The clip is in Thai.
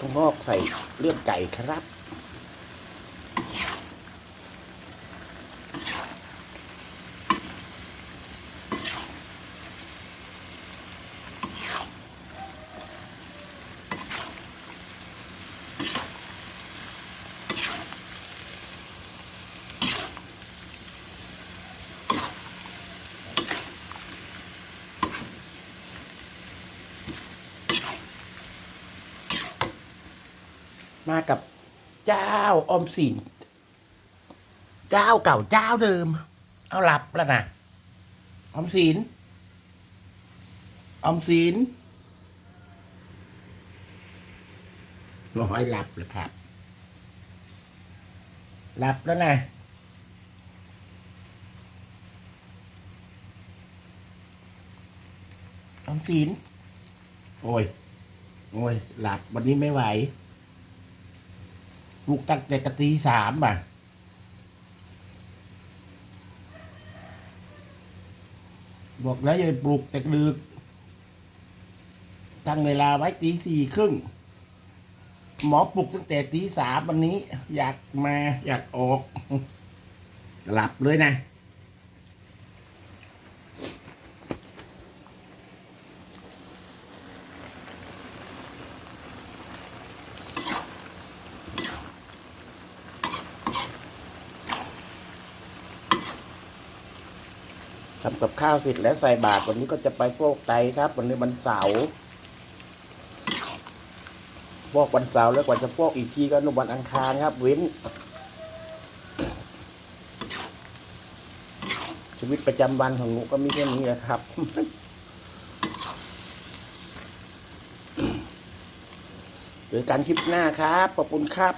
ถั่วงอกใส่เลือดไก่ครับ มากับเจ้าอมสินเจ้าเก่าเจ้าเดิม เอาหลับแล้วนะอมสินอมสินน้อยหลับเลยครับหลับแล้วนะอมสินโอ้ย โอ้ย หลับวันนี้ไม่ไหว ลูกตั้งแต่ตีสามอะบอกแล้วอย่าปปลุกแต่ดึก ตั้งเวลาไว้ตีสี่ครึ่ง หมอปลุกตั้งแต่ตีสามวันนี้ อยากมาอยากออก หลับเลยนะ ทำกับข้าวเสร็จแล้วใส่บาตรวันนี้ก็จะไปโฟกไตครับ วันนี้วันเสาร์ฟอกวันเสาร์แล้วกว่าจะฟอกอีกทีก็นุวันอังคารครับ เว้น ชีวิตประจำวันของหนูก็มีแค่นี้แหละครับเจอกันคลิปหน้าครับ ขอบคุณครับ